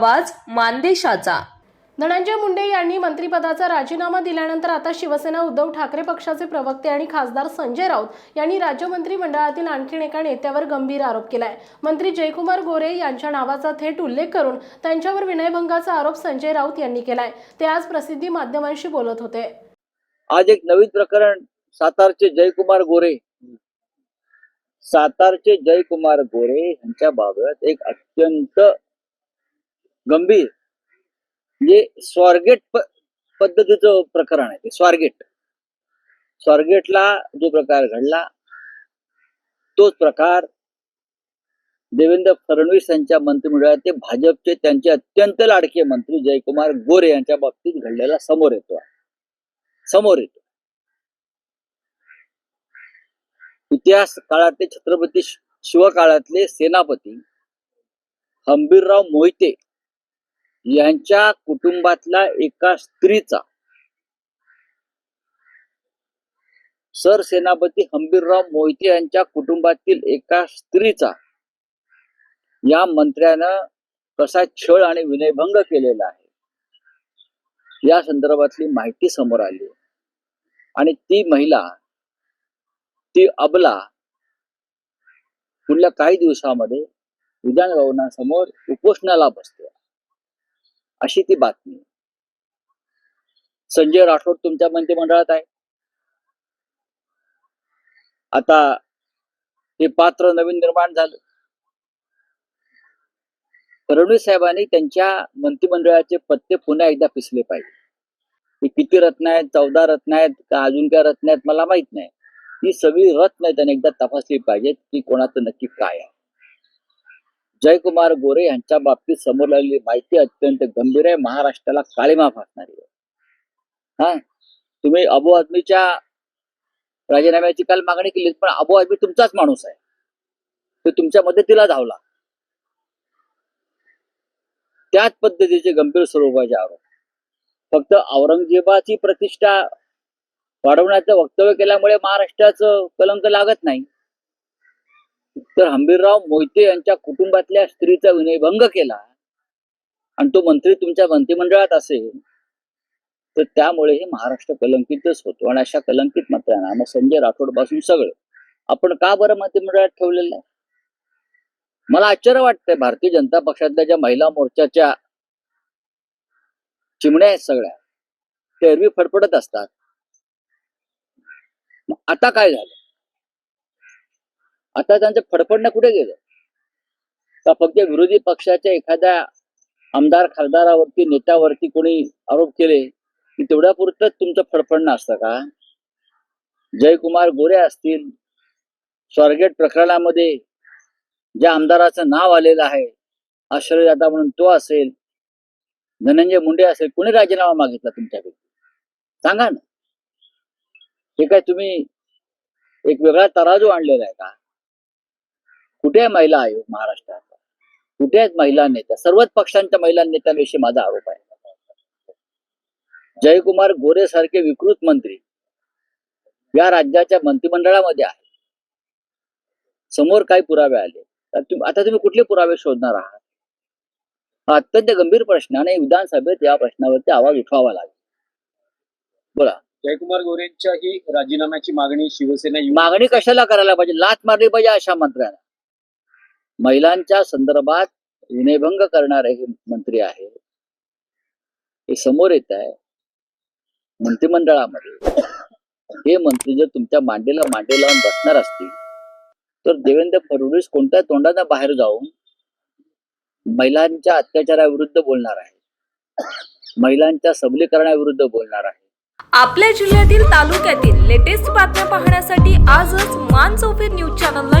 आवाज मानदेशाचा. धनंजय मुंडे यांनी मंत्रिपदाचा राजीनामा दिल्यानंतर आता शिवसेना उद्धव ठाकरे पक्षाचे प्रवक्ते आणि खासदार संजय राऊत यांनी राज्य मंत्रिमंडळातील आणखीन एका नेत्यावर गंभीर आरोप केलाय. मंत्री जयकुमार गोरे यांच्या नावाचा थेट उल्लेख करून त्यांच्यावर विनयभंगाचा आरोप संजय राऊत यांनी केलाय. ते आज प्रसिद्धी माध्यमांशी बोलत होते. आज एक नवीन प्रकरण सातारचे जयकुमार गोरे. सातारचे जयकुमार गोरे यांच्या बाबत एक अत्यंत गंभीर. म्हणजे स्वारगेट प- पद्धतीचं प्रकरण आहे ते स्वारगेट. स्वारगेटला जो प्रकार घडला तोच प्रकार देवेंद्र फडणवीस यांच्या मंत्रिमंडळात ते भाजपचे त्यांचे अत्यंत लाडके मंत्री जयकुमार गोरे यांच्या बाबतीत घडलेला समोर येतो समोर येतो इतिहास काळातले छत्रपती शिवकाळातले सेनापती हंबीरराव मोहिते यांच्या कुटुंबातल्या एका स्त्रीचा. सरसेनापती हंबीरराव मोहिते यांच्या कुटुंबातील एका स्त्रीचा या मंत्र्यानं कसा छळ आणि विनयभंग केलेला आहे या संदर्भातली माहिती समोर आली. आणि ती महिला ती अबला पुढल्या काही दिवसामध्ये विधान भवनासमोर उपोषणाला बसते. अशी ती बातमी. संजय राठोड तुमच्या मंत्रिमंडळात आहे. आता ते पात्र नवीन निर्माण झालं. फडणवीस साहेबांनी त्यांच्या मंत्रिमंडळाचे पत्ते पुन्हा एकदा पिसले पाहिजे. हे किती रत्न आहेत चौदा रत्न आहेत का अजून काय रत्न आहेत मला माहीत नाही. ही सगळी रत्न त्यांनी एकदा तपासली पाहिजेत की कोणाचं नक्की काय आहे. जयकुमार गोरे यांच्या बाबतीत समोर आलेली माहिती अत्यंत गंभीर आहे. महाराष्ट्राला काळीमा फासणारी आहे. हा? तुम्ही अबू आदमीच्या राजीनाम्याची काल मागणी केली पण अबू आदमी तुमचाच माणूस आहे. तो तुमच्या मदतीला धावला. त्याच पद्धतीचे गंभीर स्वरूपाचे आरोप. फक्त औरंगजेबाची प्रतिष्ठा वाढवण्याचं वक्तव्य केल्यामुळे महाराष्ट्राचं कलंक लागत नाही. तर हंबीरराव मोहिते यांच्या कुटुंबातल्या स्त्रीचा विनयभंग केला आणि तो मंत्री तुमच्या मंत्रिमंडळात असेल तर त्यामुळे हे महाराष्ट्र कलंकितच होतो. आणि अशा कलंकित मंत्र्यांना मग संजय राठोडपासून सगळे. आपण का बरं मंत्रिमंडळात ठेवलेलं नाही मला आश्चर्य वाटतंय. भारतीय जनता पक्षातल्या ज्या महिला मोर्चाच्या चिमण्या आहेत सगळ्या ते एरवी फडफडत असतात. मग आता काय झालं? आता त्यांचं फडफडणं कुठे गेलं? का फक्त विरोधी पक्षाच्या एखाद्या आमदार खासदारावरती नेत्यावरती कोणी आरोप केले की तेवढ्या पुरतच तुमचं फडफडणं असतं का? जयकुमार गोरे असतील स्वारगेट प्रकरणामध्ये ज्या आमदाराचं नाव आलेलं आहे आश्रयदाता म्हणून तो असेल धनंजय मुंडे असेल कोणी राजीनामा मागितला तुमच्यापैकी? सांगा ना. हे काय तुम्ही एक वेगळा तराजू आणलेला आहे का? कुठे आहे महिला आयोग महाराष्ट्रात? कुठे आहेत महिला नेत्या? सर्वच पक्षांच्या महिला नेत्यांविषयी माझा आरोप आहे. जयकुमार गोरे सारखे विकृत मंत्री या राज्याच्या मंत्रिमंडळामध्ये आहे समोर काही पुरावे आले. तर आता तुम्ही कुठले पुरावे शोधणार आहात? हा अत्यंत गंभीर प्रश्न आणि विधानसभेत या प्रश्नावरती आवाज उठवावा लागेल. बोला. जयकुमार गोरेंच्या ही राजीनाम्याची मागणी शिवसेना मागणी कशाला करायला पाहिजे? लाच मारली पाहिजे अशा मंत्र्यांना. महिलांच्या संदर्भात विनयभंग करणारे हे मंत्री आहे हे समोर येत आहे मंत्रिमंडळामध्ये. हे मंत्री जर तुमच्या मांडीला मांडी लावून बसणार असतील तर देवेंद्र फडणवीस कोणत्या तोंडाने बाहेर जाऊन महिलांच्या अत्याचाराविरुद्ध बोलणार आहे? महिलांच्या सबलीकरणाविरुद्ध बोलणार आहे? आपल्या जिल्ह्यातील तालुक्यातील लेटेस्ट बातम्या पाहण्यासाठी आजच मान चौफेर न्यूज चॅनलला